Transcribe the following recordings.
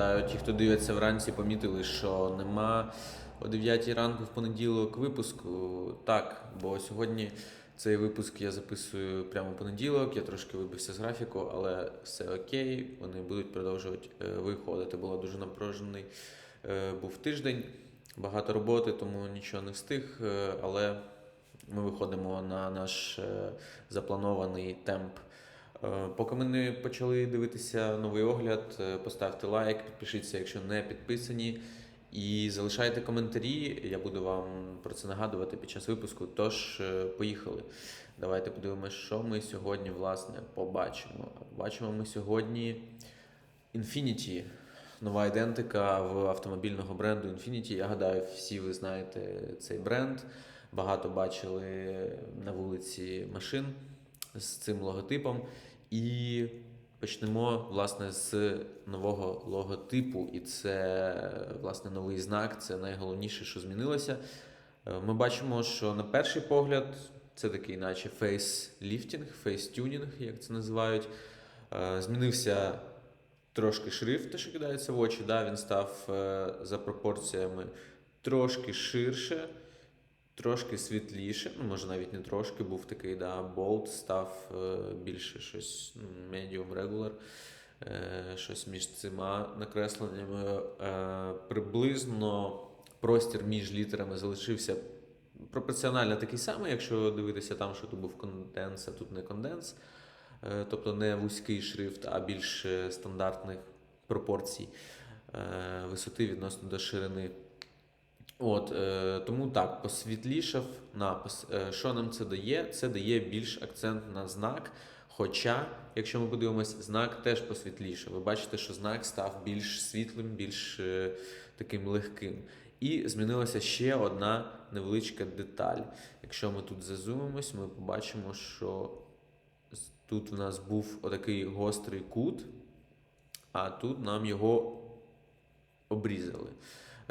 гадаю, ті, хто дивиться вранці, помітили, що нема о 9 ранку в понеділок випуску. Так, бо сьогодні цей випуск я записую прямо в понеділок. Я трошки вибився з графіку, але все окей. Вони будуть продовжувати е, виходити. Було дуже напружений е, був тиждень, багато роботи, тому нічого не встиг. е, Але ми виходимо на наш запланований темп. Е, Поки ми не почали дивитися новий огляд, е, поставте лайк, підпишіться, якщо не підписані. І залишайте коментарі. Я буду вам про це нагадувати під час випуску. Тож, е, поїхали. Давайте подивимося, що ми сьогодні власне побачимо. Бачимо ми сьогодні Infinity. Нова ідентика в автомобільного бренду Infinity. Я гадаю, всі ви знаєте цей бренд. Багато бачили на вулиці машин з цим логотипом. І почнемо власне з нового логотипу. І це власне новий знак. Це найголовніше, що змінилося. Е, Ми бачимо, що на перший погляд це такий, наче фейсліфтінг, фейстюнінг, як це називають. Е, Змінився трошки шрифт, те, що кидається в очі. Да? Він став е, за пропорціями трошки ширше, трошки світліше. Ну, може, навіть не трошки, був такий, да, болт, став е, більше щось ну, medium regular. Е, щось між цими накресленнями. Е, приблизно простір між літерами залишився пропорціонально такий самий, якщо дивитися там, що тут був конденс, а тут не конденс. Е, тобто не вузький шрифт, а більш е, стандартних пропорцій е, висоти відносно до ширини. От, е, тому так, посвітлішав напис. Е, що нам це дає? Це дає більш акцент на знак. Хоча, якщо ми подивимось, знак теж посвітліше. Ви бачите, що знак став більш світлим, більш е, таким легким. І змінилася ще одна невеличка деталь. Якщо ми тут зазумимось, ми побачимо, що тут в нас був отакий гострий кут, а тут нам його обрізали.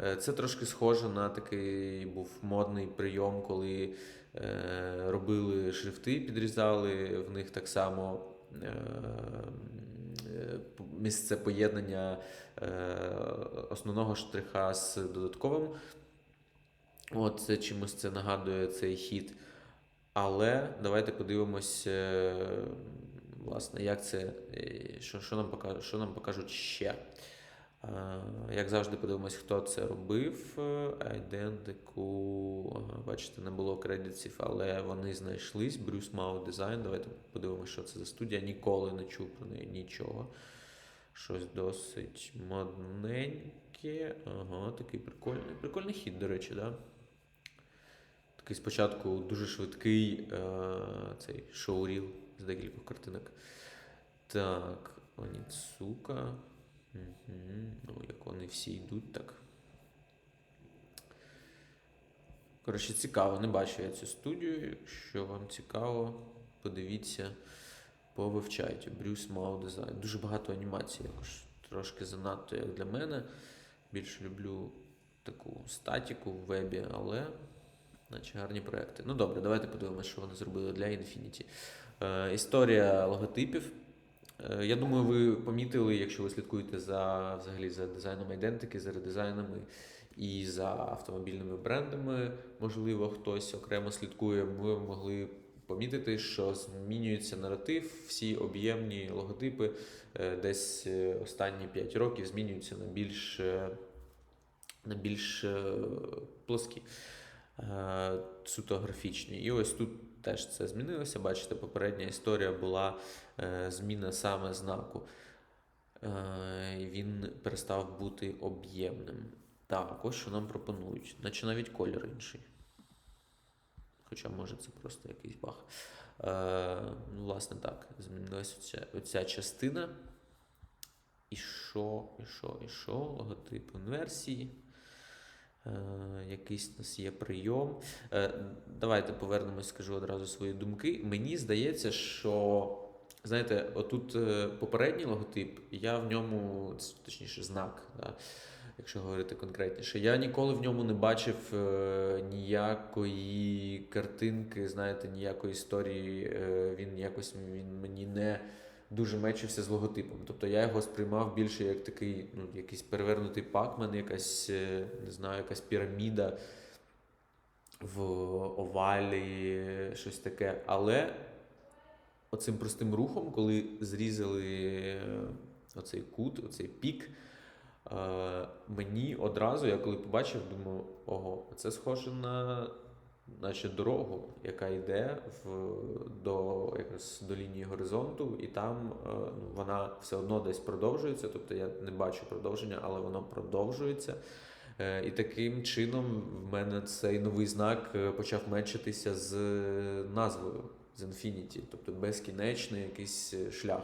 Е, Це трошки схоже на такий був модний прийом, коли е, робили шрифти, підрізали в них так само е, місце поєднання основного штриха з додатковим. От це чимось це нагадує цей хід. Але давайте подивимось, власне, як це, що, що, нам покажуть, що нам покажуть ще. Е, Як завжди, подивимось, хто це робив. Айдентику. Бачите, не було кредитів, але вони знайшлись. Брюс Мау Дизайн. Давайте подивимось, що це за студія. Ніколи не чув про неї нічого. Щось досить модненьке. Ага, такий прикольний. Прикольний хід, до речі, да? Такий спочатку дуже швидкий е, цей шоуріл з декількох картинок. Так, Оніцука. Ну, як вони всі йдуть, так. Коротше, цікаво, не бачу я цю студію. Якщо вам цікаво, подивіться, повивчайте. Брюс Мау Дизайн. Дуже багато анімацій, якось трошки занадто, як для мене. Більше люблю таку статіку в вебі, але наче гарні проекти. Ну добре, давайте подивимося, що вони зробили для Infinity. Е, історія логотипів. Е, Я думаю, ви помітили, якщо ви слідкуєте за взагалі за дизайном ідентики, за редизайнами і за автомобільними брендами. Можливо, хтось окремо слідкує. Ми могли помітити, що змінюється наратив, всі об'ємні логотипи е, десь е, останні 5 років змінюються на більш, на більш плоскі. Суто графічні. І ось тут теж це змінилося. Бачите, попередня історія була е, зміна саме знаку. Е, він перестав бути об'ємним. Так, ось що нам пропонують. Наче навіть колір інший. Хоча, може, це просто якийсь баг. Е, ну, власне, так, змінилася оця, оця частина. І що, і що, і що? Логотип інверсії. Е, якийсь у нас є прийом. Е, давайте повернемось, скажу одразу свої думки. Мені здається, що. Знаєте, отут е, попередній логотип, я в ньому, точніше, знак, да, якщо говорити конкретніше, я ніколи в ньому не бачив ніякої картинки, знаєте, ніякої історії. Він якось він мені не дуже мечився з логотипом. Тобто я його сприймав більше як такий, ну, якийсь перевернутий пакмен, якась, е, не знаю, якась піраміда в овалі, щось таке. Але оцим простим рухом, коли зрізали е, оцей кут, оцей пік, е, мені одразу, я коли побачив, думаю, ого, це схоже на наче дорогу, яка йде в, до, якраз, до лінії горизонту, і там е, ну, вона все одно десь продовжується. Тобто я не бачу продовження, але воно продовжується. Е, І таким чином в мене цей новий знак е, почав мечитися з назвою з Infinity, тобто безкінечний якийсь е, шлях.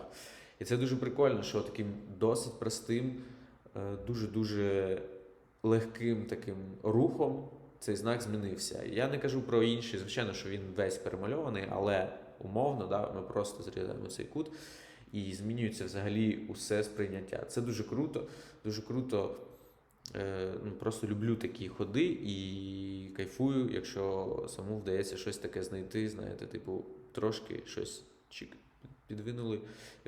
І це дуже прикольно, що таким досить простим, е, дуже-дуже легким таким рухом цей знак змінився. Я не кажу про інші, звичайно, що він весь перемальований, але умовно, да, ми просто зрізаємо цей кут і змінюється взагалі усе сприйняття. Це дуже круто, дуже круто. Е, ну, просто люблю такі ходи і кайфую, якщо самому вдається щось таке знайти, знаєте, типу, трошки щось підвинули,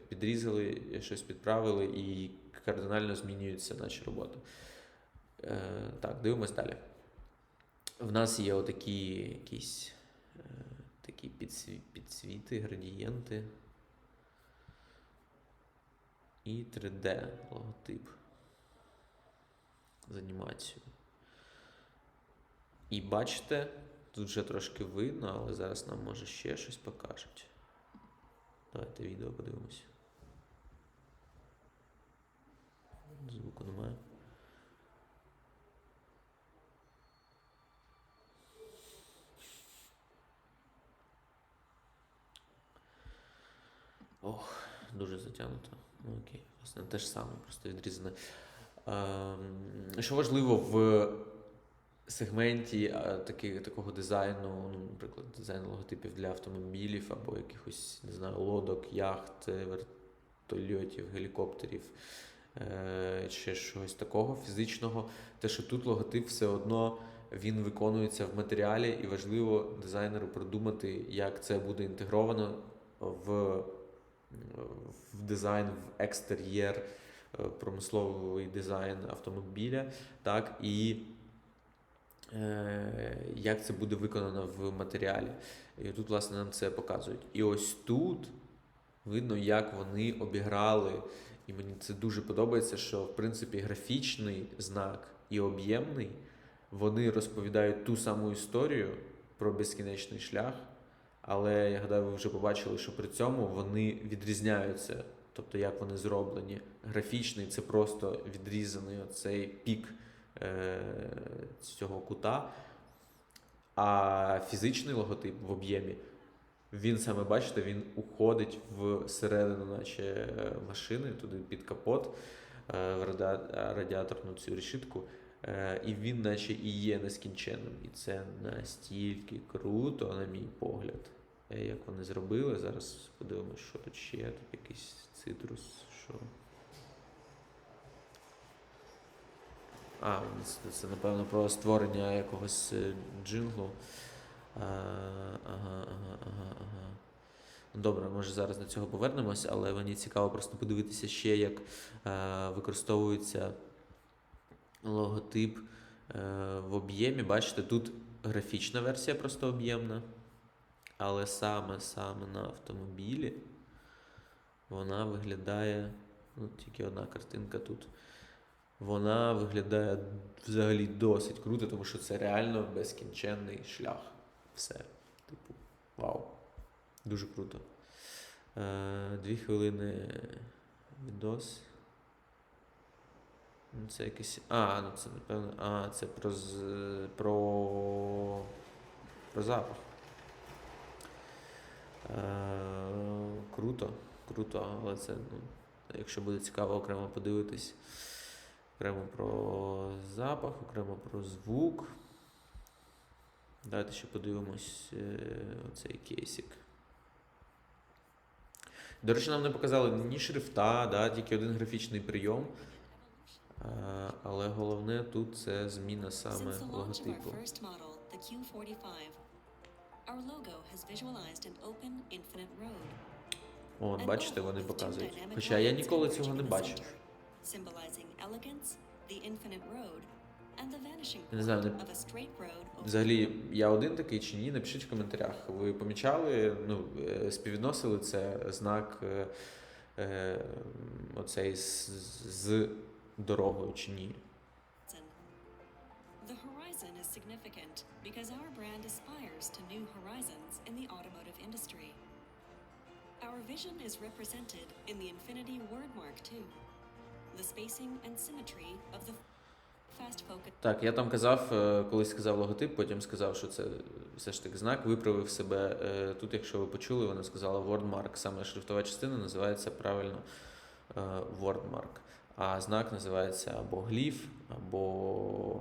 підрізали, щось підправили і кардинально змінюється наші роботи. Е, так, дивимось далі. В нас є отакі якісь е, такі підсві- підсвіти, градієнти. І 3D логотип з анімацією. І бачите, тут вже трошки видно, але зараз нам може ще щось покажуть. Давайте відео подивимось. Звуку немає. Дуже затягнуто. Ну окей, власне, те ж саме, просто відрізане. Ем, Що важливо в сегменті е, таки, такого дизайну, ну, наприклад, дизайн логотипів для автомобілів або якихось, не знаю, лодок, яхт, е, вертольотів, гелікоптерів, е, чи щось такого фізичного, те, що тут логотип все одно він виконується в матеріалі, і важливо дизайнеру продумати, як це буде інтегровано в, в дизайн, в екстер'єр, е, промисловий дизайн автомобіля, так і е, як це буде виконано в матеріалі. І тут, власне, нам це показують. І ось тут видно, як вони обіграли. І мені це дуже подобається, що в принципі графічний знак і об'ємний вони розповідають ту саму історію про безкінечний шлях, але я гадаю, ви вже побачили, що при цьому вони відрізняються. Тобто, як вони зроблені. Графічний це просто відрізаний оцей пік е, цього кута. А фізичний логотип в об'ємі, він саме бачите, він уходить в середину, наче е, машини, туди під капот, е, в радіаторну цю решітку. Е, І він, наче, і є нескінченним. І це настільки круто, на мій погляд. Е, Як вони зробили. Зараз подивимося, що тут ще. Тут якийсь цитрус. Що. А, це, напевно про створення якогось е, джинглу. А, ага, ага, ага, ага. Ну, Добре, може зараз до цього повернемось, але мені цікаво просто подивитися ще, як е, використовується логотип е, в об'ємі. Бачите, тут графічна версія просто об'ємна, але саме саме на автомобілі вона виглядає. Ну, тільки одна картинка тут. Вона виглядає взагалі досить круто, тому що це реально безкінченний шлях. Все. Типу, вау. Дуже круто. Е, дві хвилини відос. Ну, Це якийсь. А, ну це напевно. А, це про про. Про запах. Е, круто, круто, але це, ну, якщо буде цікаво окремо подивитись. Окремо про запах, окремо про звук. Давайте ще подивимось е, оцей кейсик. До речі, нам не показали ні шрифта, да, тільки один графічний прийом. Е, Але головне тут це зміна саме логотипу. first model, the Q45, our logo has visualized an open, infinite road. От, бачите, вони показують. Хоча я ніколи цього не бачив. не знаю, не- Взагалі, я один такий чи ні? Напишіть в коментарях. Ви помічали, ну, е, співвідносили це знак е, е, оцей з, з дорогою чи ні? The horizon is significant because our brand aspires to new horizons in the automotive industry. Our vision is represented in the Infinity wordmark too. The spacing and symmetry of the fast focus Так, я там казав, е, колись сказав логотип, потім сказав, що це все ж таки знак, виправив себе. Е, Тут, якщо ви почули, вона сказала wordmark. Саме шрифтова частина називається правильно е, wordmark. А знак називається або гліф, або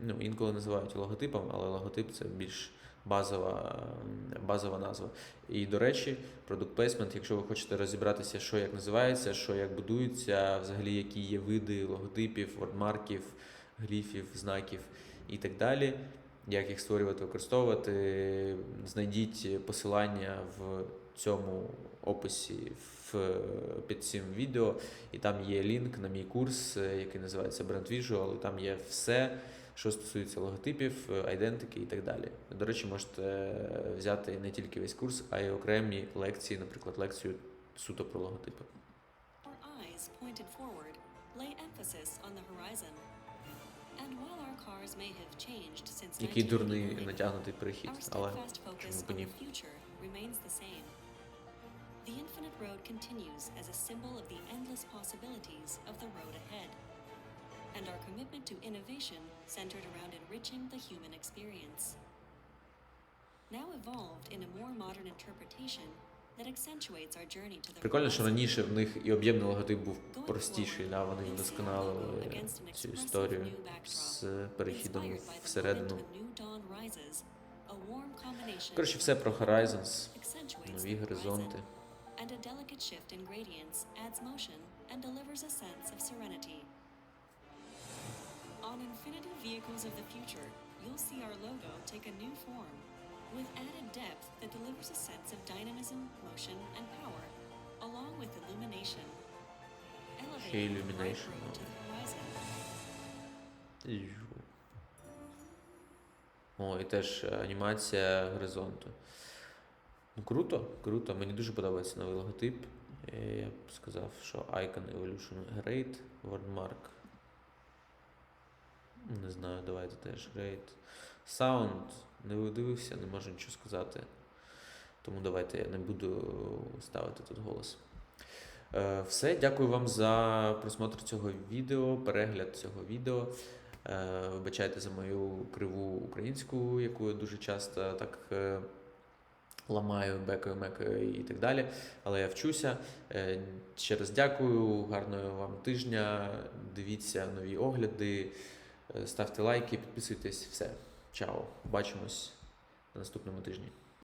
ну, інколи називають логотипом, але логотип це більш базова, базова назва. І, до речі, Product Placement, якщо ви хочете розібратися, що як називається, що як будується, взагалі які є види логотипів, вордмарків, гліфів, знаків і так далі. Як їх створювати, використовувати, знайдіть посилання в цьому описі в, під цим відео, і там є лінк на мій курс, е, який називається Brand Visual, і там є все, що стосується логотипів, е, айдентики і так далі. До речі, можете е, взяти не тільки весь курс, а й окремі лекції, наприклад, лекцію суто про логотипи. Який дурний натягнутий перехід, але чому б ні? The infinite road continues as a symbol of the endless possibilities of the road ahead. And our commitment to innovation centered around enriching the human experience. Now evolved in a more modern interpretation that accentuates our journey to the Прикольно, що раніше в них і об'ємний логотип був простіший, да, вони вдосконалили цю історію з перехідом всередину. Коротше, все про Horizons, нові горизонти. And a delicate shift in gradients adds motion and delivers a sense of serenity. On Infinity Vehicles of the Future, you'll see our logo take a new form with added depth that delivers a sense of dynamism, motion, and power, along with illumination. Elevating the bright illumination, road to the horizon. О, і теж е, анімація горизонту. Ну, круто, круто. Мені дуже подобається новий логотип. Е, Я б сказав, що Icon Evolution Great, Wordmark. Не знаю, давайте теж Great. Sound не дивився, не можу нічого сказати. Тому давайте я не буду ставити тут голос. Е, Все, дякую вам за просмотр цього відео, перегляд цього відео. Е, Вибачайте за мою криву українську, яку я дуже часто так ламаю, бекаю, мекаю і так далі. Але я вчуся. Е, Ще раз дякую, гарного вам тижня. Дивіться нові огляди, е, ставте лайки, підписуйтесь. Все. Чао. Бачимось на наступному тижні.